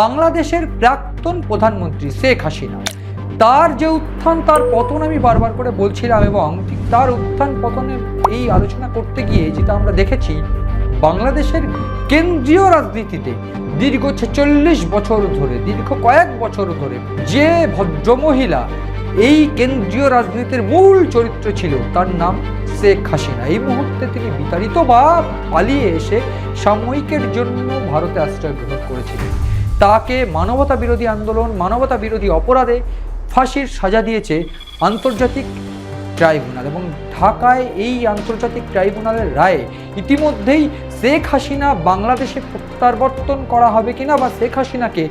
বাংলাদেশের প্রাক্তন প্রধানমন্ত্রী শেখ হাসিনা। তার যে উত্থান, তার পতন আমি বারবার করে বলছিলাম এবং ঠিক তার উত্থান, পতনের এই আলোচনা করতে গিয়ে যেটা আমরা দেখেছি, বাংলাদেশের কেন্দ্রীয় রাজনীতিতে দীর্ঘ ছেচল্লিশ বছর ধরে, দীর্ঘ কয়েক বছর ধরে যে ভদ্রমহিলা এই কেন্দ্রীয় রাজনীতির মূল চরিত্র ছিল, তার নাম শেখ হাসিনা। এই মুহূর্তে তিনি বিতাড়িত বা পালিয়ে এসে সাময়িকের জন্য ভারতে আশ্রয় গ্রহণ করেছিলেন। তাকে মানবতা বিরোধী আন্দোলন মানবতা বিরোধী অপরাধে ফাঁসির সাজা দিয়েছে আন্তর্জাতিক ট্রাইব্যুনাল এবং ঢাকায় এই আন্তর্জাতিক ট্রাইব্যুনালের রায়ে ইতিমধ্যেই শেখ হাসিনা বাংলাদেশে প্রত্যাবর্তন করা হবে কিনা বা শেখ হাসিনাকে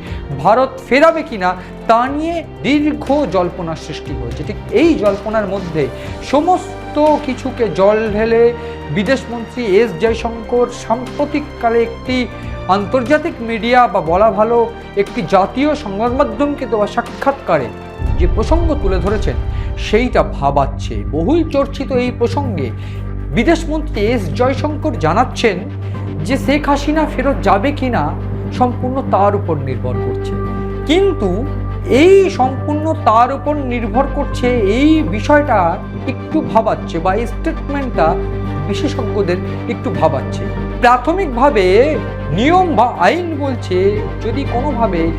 ভারত ফেরাবে কিনা তা নিয়ে দীর্ঘ জল্পনার সৃষ্টি হয়েছে। ঠিক এই জল্পনার মধ্যে সমস্ত কিছুকে জল ঢেলে বিদেশমন্ত্রী এস জয়শঙ্কর সাম্প্রতিককালে একটি আন্তর্জাতিক মিডিয়া বা বলা ভালো একটি জাতীয় সংবাদ মাধ্যমকে দেওয়া সাক্ষাৎকারে যে প্রসঙ্গ তুলে ধরেছেন, সেইটা ভাবাচ্ছে। বহুল চর্চিত এই প্রসঙ্গে বিদেশমন্ত্রী এস জয়শঙ্কর জানাচ্ছেন যে শেখ হাসিনা ফেরত যাবে কিনা সম্পূর্ণ তার উপর নির্ভর করছে। কিন্তু এই সম্পূর্ণ তার উপর নির্ভর করছে, এই বিষয়টা একটু ভাবাচ্ছে বা এই স্টেটমেন্টটা বিশেষজ্ঞদের একটু ভাবাচ্ছে। প্রাথমিকভাবে নিয়ম বা আইন বলছে, যদি কোনোভাবে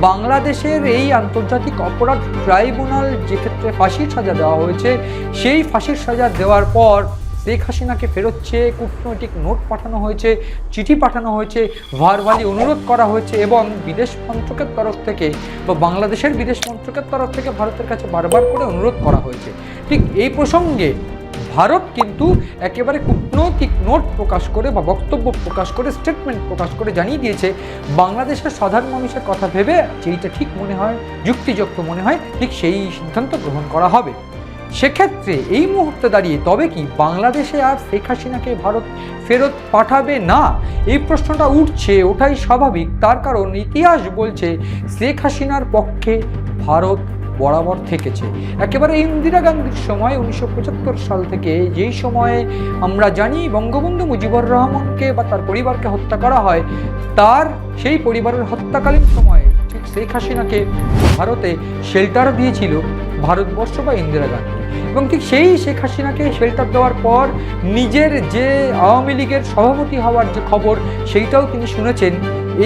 বাংলাদেশের এই আন্তর্জাতিক অপরাধ ট্রাইব্যুনাল যে ক্ষেত্রে ফাঁসির সাজা দেওয়া হয়েছে, সেই ফাঁসির সাজা দেওয়ার পর শেখ হাসিনাকে ফেরত চেয়ে কূটনৈতিক নোট পাঠানো হয়েছে, চিঠি পাঠানো হয়েছে, ভারবালি অনুরোধ করা হয়েছে এবং বিদেশ মন্ত্রকের তরফ থেকে বা বাংলাদেশের বিদেশ মন্ত্রকের তরফ থেকে ভারতের কাছে বারবার করে অনুরোধ করা হয়েছে। ঠিক এই প্রসঙ্গে ভারত কিন্তু একেবারে কূটনৈতিক নোট প্রকাশ করে বা বক্তব্য প্রকাশ করে স্টেটমেন্ট প্রকাশ করে জানিয়ে দিয়েছে, বাংলাদেশের সাধারণ মানুষের কথা ভেবে যেইটা ঠিক মনে হয়, যুক্তিযুক্ত মনে হয়, ঠিক সেই সিদ্ধান্ত গ্রহণ করা হবে। সেক্ষেত্রে এই মুহূর্তে দাঁড়িয়ে তবে কি বাংলাদেশে আর শেখ হাসিনাকে ভারত ফেরত পাঠাবে না? এই প্রশ্নটা উঠছে, ওটাই স্বাভাবিক। তার কারণ ইতিহাস বলছে, শেখ হাসিনার পক্ষে ভারত বরাবর থেকেছে। একেবারে ইন্দিরা গান্ধীর সময়, উনিশশো পঁচাত্তর সাল থেকে যেই সময়ে আমরা জানি বঙ্গবন্ধু মুজিবুর রহমানকে বা তার পরিবারকে হত্যা করা হয়, তার সেই পরিবারের হত্যাকালীন সময়ে শেখ হাসিনাকে ভারতে শেল্টার দিয়েছিল ভারতবর্ষ বা ইন্দিরা গান্ধী। এবং ঠিক সেই শেখ হাসিনাকে শেল্টার দেওয়ার পর নিজের যে আওয়ামী লীগের সভাপতি হওয়ার যে খবর, সেইটাও তিনি শুনেছেন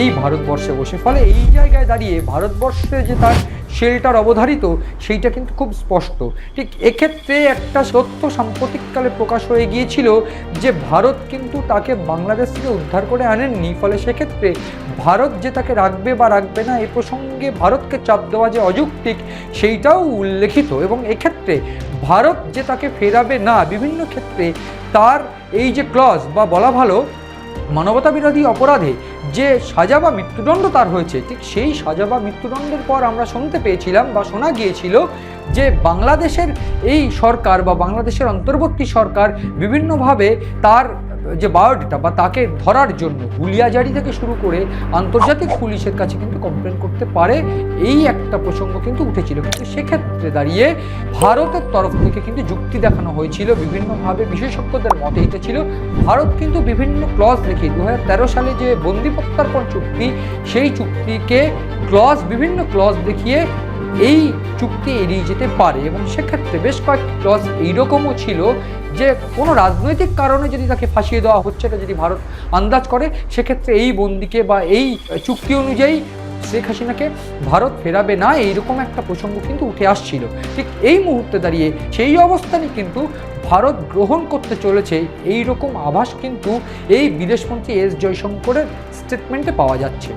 এই ভারতবর্ষে বসে। ফলে এই জায়গায় দাঁড়িয়ে ভারতবর্ষে যে তার শেল্টার অবধারিত, সেইটা কিন্তু খুব স্পষ্ট। ঠিক এক্ষেত্রে একটা সত্য সাম্প্রতিককালে প্রকাশ হয়ে গিয়েছিল যে ভারত কিন্তু তাকে বাংলাদেশ থেকে উদ্ধার করে আনেননি। ফলে সেক্ষেত্রে ভারত যে তাকে রাখবে বা রাখবে না, এ প্রসঙ্গে ভারতকে চাপ দেওয়া যে অযৌক্তিক, সেইটাও উল্লেখিত। এবং এক্ষেত্রে ভারত যে তাকে ফেরাবে না, বিভিন্ন ক্ষেত্রে তার এই যে ক্লজ বা বলা ভালো মানবতা বিরোধী অপরাধে যে সাজা বা মৃত্যুদণ্ড তার হয়েছে, ঠিক সেই সাজা বা মৃত্যুদণ্ডের পর আমরা শুনতে পেয়েছিলাম বা শোনা গিয়েছিল যে বাংলাদেশের এই সরকার বা বাংলাদেশের অন্তর্বর্তী সরকার বিভিন্নভাবে তার যে বায়োডেটা বা তাকে ধরার জন্য হুলিয়াজারি থেকে শুরু করে আন্তর্জাতিক পুলিশের কাছে কিন্তু কমপ্লেন করতে পারে, এই একটা প্রসঙ্গ কিন্তু উঠেছিল। কিন্তু সেক্ষেত্রে দাঁড়িয়ে ভারতের তরফ থেকে কিন্তু যুক্তি দেখানো হয়েছিল, বিভিন্নভাবে বিশেষজ্ঞদের মতে এটা ছিল। ভারত কিন্তু বিভিন্ন ক্লজ দেখে দু সালে যে বন্দি প্রত্যার্পণ চুক্তি, সেই চুক্তিকে ক্লজ বিভিন্ন ক্লজ দেখিয়ে এই চুক্তি এড়িয়ে যেতে পারে এবং সেক্ষেত্রে বেশ কয়েকটি ক্লজ এইরকমও ছিল যে কোনো রাজনৈতিক কারণে যদি তাকে ফাঁসিয়ে দেওয়া হচ্ছে এটা যদি ভারত আন্দাজ করে, সেক্ষেত্রে এই বন্দিকে বা এই চুক্তি অনুযায়ী শেখ হাসিনাকে ভারত ফেরাবে না, এইরকম একটা প্রসঙ্গ কিন্তু উঠে আসছিল। ঠিক এই মুহূর্তে দাঁড়িয়ে সেই অবস্থানে কিন্তু ভারত গ্রহণ করতে চলেছে এই রকম আভাস কিন্তু এই বিদেশমন্ত্রী এস জয়শঙ্করের স্টেটমেন্টে পাওয়া যাচ্ছে।